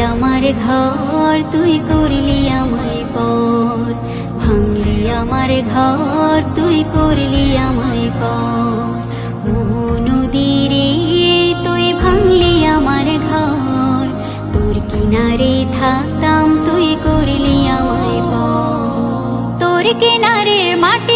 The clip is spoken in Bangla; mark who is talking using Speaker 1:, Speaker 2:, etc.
Speaker 1: আমার ঘর, তুই করলি আমায় পর। ভাঙলি আমার ঘর, তুই করলি আমায় পর। নদীরে তুই ভাঙলি আমার ঘর। তোর কিনারে থাকতাম, তুই করলি আমায় পর। তোর কিনারের মাটি